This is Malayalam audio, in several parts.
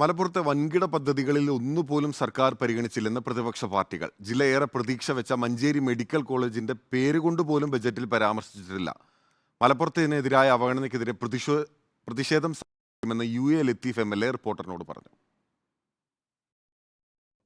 മലപ്പുറത്തെ വൻകിട പദ്ധതികളിൽ ഒന്നുപോലും സർക്കാർ പരിഗണിച്ചില്ലെന്ന് പ്രതിപക്ഷ പാർട്ടികൾ. ജില്ലയേറെ പ്രതീക്ഷ വെച്ച മഞ്ചേരി മെഡിക്കൽ കോളേജിന്റെ പേരുകൊണ്ടുപോലും ബജറ്റിൽ പരാമർശിച്ചിട്ടില്ല. മലപ്പുറത്തിനെതിരായ അവഗണനയ്ക്കെതിരെ പ്രതിഷേ പ്രതിഷേധം സംഘടിപ്പിക്കുമെന്ന് U A Latheef M L A റിപ്പോർട്ടറിനോട് പറഞ്ഞു.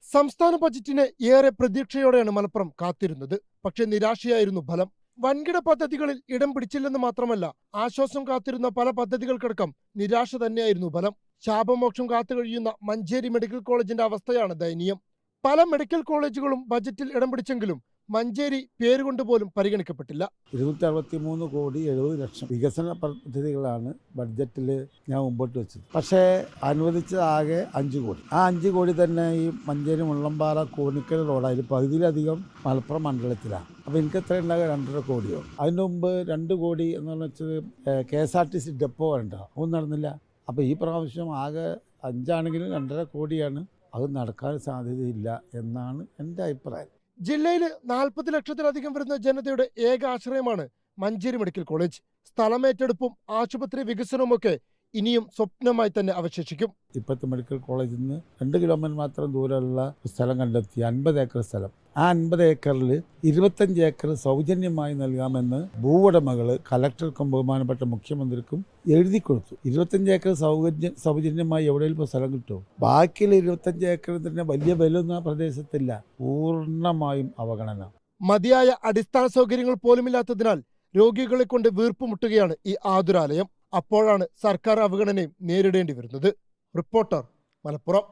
സംസ്ഥാന ബജറ്റിന് ഏറെ പ്രതീക്ഷയോടെയാണ് മലപ്പുറം കാത്തിരുന്നത്. പക്ഷേ നിരാശയായിരുന്നു ഫലം. വൻകിട പദ്ധതികളിൽ ഇടം പിടിച്ചില്ലെന്ന് മാത്രമല്ല ആശ്വാസം കാത്തിരുന്ന പല പദ്ധതികൾക്കടക്കം നിരാശ തന്നെയായിരുന്നു ഫലം. ശാപമോക്ഷം കാത്തുകഴിയുന്ന മഞ്ചേരി മെഡിക്കൽ കോളേജിന്റെ അവസ്ഥയാണ് ദയനീയം. പല മെഡിക്കൽ കോളേജുകളും ബജറ്റിൽ ഇടം പിടിച്ചെങ്കിലും മഞ്ചേരി പേരുകൊണ്ട് പോലും പരിഗണിക്കപ്പെട്ടില്ല. ഇരുന്നൂറ്റി അറുപത്തി മൂന്ന് കോടി എഴുപത് ലക്ഷം വികസന പദ്ധതികളാണ് ബഡ്ജറ്റിൽ ഞാൻ മുമ്പോട്ട് വെച്ചത്. പക്ഷേ അനുവദിച്ചത് ആകെ അഞ്ച് കോടി. ആ അഞ്ച് കോടി തന്നെ ഈ മഞ്ചേരി മുള്ളമ്പാറ കോണിക്കൽ റോഡായാലും പകുതിയിലധികം മലപ്പുറം മണ്ഡലത്തിലാണ്. അപ്പോൾ എനിക്ക് എത്ര ഉണ്ടാകുക രണ്ടര കോടിയോ? അതിന് മുമ്പ് രണ്ട് കോടി എന്ന് പറഞ്ഞാൽ K S R T C depot ഉണ്ടോ ഒന്നും നടന്നില്ല. അപ്പോൾ ഈ പ്രാവശ്യം ആകെ അഞ്ചാണെങ്കിലും രണ്ടര കോടിയാണ്. അത് നടക്കാൻ സാധ്യതയില്ല എന്നാണ് എന്റെ അഭിപ്രായം. ജില്ലയിൽ നാൽപ്പത് ലക്ഷത്തിലധികം വരുന്ന ജനതയുടെ ഏക ആശ്രയമാണ് മഞ്ചേരി മെഡിക്കൽ കോളേജ്. സ്ഥലമേറ്റെടുപ്പും ആശുപത്രി വികസനവും ഒക്കെ ഇനിയും സ്വപ്നമായി തന്നെ അവശേഷിക്കും. ഇപ്പോഴത്തെ മെഡിക്കൽ കോളേജിൽ നിന്ന് രണ്ട് കിലോമീറ്റർ മാത്രം ദൂരമുള്ള സ്ഥലം കണ്ടെത്തി അൻപത് ഏക്കർ സ്ഥലം. ആ അൻപത് ഏക്കറിൽ ഇരുപത്തഞ്ച് ഏക്കർ സൗജന്യമായി നൽകാമെന്ന് ഭൂവുടമകൾ കലക്ടർക്കും ബഹുമാനപ്പെട്ട മുഖ്യമന്ത്രിക്കും എഴുതി കൊടുത്തു. ഇരുപത്തഞ്ച് ഏക്കർ സൗജന്യ സൗജന്യമായി എവിടെയെങ്കിലും സ്ഥലം കിട്ടുമോ ബാക്കിയുള്ള ഇരുപത്തഞ്ച് ഏക്കറിൽ തന്നെ വലിയ വിലയൊന്നും ആ പ്രദേശത്തില്ല. പൂർണമായും അവഗണന. മതിയായ അടിസ്ഥാന സൗകര്യങ്ങൾ പോലുമില്ലാത്തതിനാൽ രോഗികളെ കൊണ്ട് വീർപ്പുമുട്ടുകയാണ് ഈ ആതുരാലയം. അപ്പോഴാണ് സർക്കാർ അവഗണനയും നേരിടേണ്ടി വരുന്നത്. റിപ്പോർട്ടർ മലപ്പുറം.